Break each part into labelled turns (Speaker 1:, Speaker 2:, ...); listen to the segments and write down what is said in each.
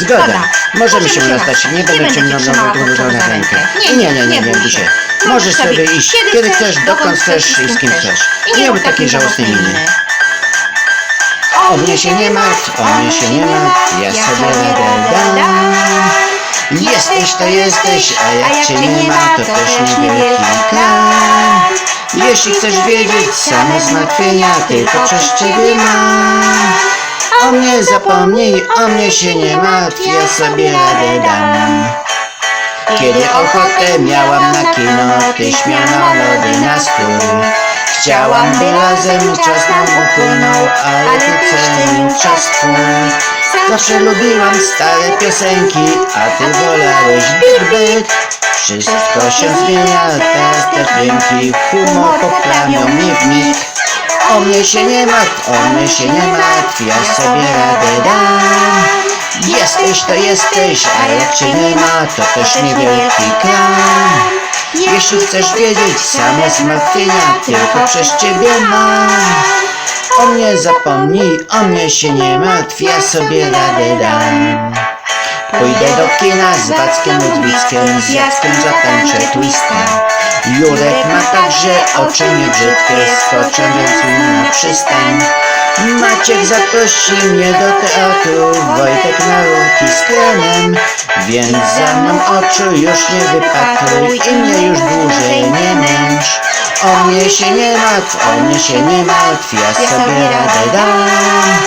Speaker 1: Zgoda. Możemy się rozstać. Nie będę ciągnął nową
Speaker 2: kurczą
Speaker 1: za
Speaker 2: za
Speaker 1: rękę. Nie, nie, nie, nie,
Speaker 2: się.
Speaker 1: się. Możesz sobie iść, kiedy chcesz, dokąd chcesz i z kim chcesz. Nie rób takiej żałosnej miny. O mnie się nie martw, o mnie się nie martw, ja sobie radę dam. Jesteś to jesteś, a jak cię nie ma, to też niewielki kran. Jeśli chcesz wiedzieć same zmartwienia, tylko przez ciebie mam. O mnie zapomnij, o mnie się nie martw, ja sobie radę dam. Kiedy ochotę miałam na kino, ty śmiano lody na stół. Chciałam, by razem czas nam upłynął, ale ty cenił czas twój. Zawsze lubiłam stare piosenki, a ty wolałeś big. Wszystko się zmienia, teraz też dźwięki humor poprawią mnie w mig. O mnie się nie martw, o mnie się nie martw, ja sobie radę dam. Jesteś to jesteś, a jak cię nie ma, to też niewielki kran. Jeśli chcesz wiedzieć same zmartwienia, tylko przez ciebie mam. O mnie zapomnij, o mnie się nie martw, ja sobie radę dam. Pójdę do kina z Wackiem Ludwickiem, z Jackiem zatańczę twista. Jurek ma także oczy niebrzydkie, skoczę więc na przystań. Maciek zaprosi mnie do teatru, Wojtek na rurki z kremem. Więc za mną oczu już nie wypatruj i mnie już dłużej nie męcz. O mnie się nie martw, o mnie się nie martw, ja sobie radę dam.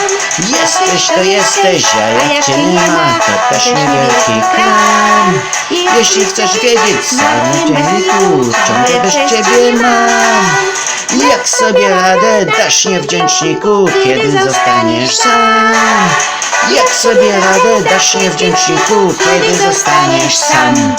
Speaker 1: Jesteś to jesteś, a jak cię nie ma, to też niewielki kran. Jeśli chcesz wiedzieć, sam dzienniku ciągle bez ciebie mam. Jak sobie radę dasz niewdzięczniku, kiedy zostaniesz sam? Jak sobie radę dasz niewdzięczniku, kiedy zostaniesz sam?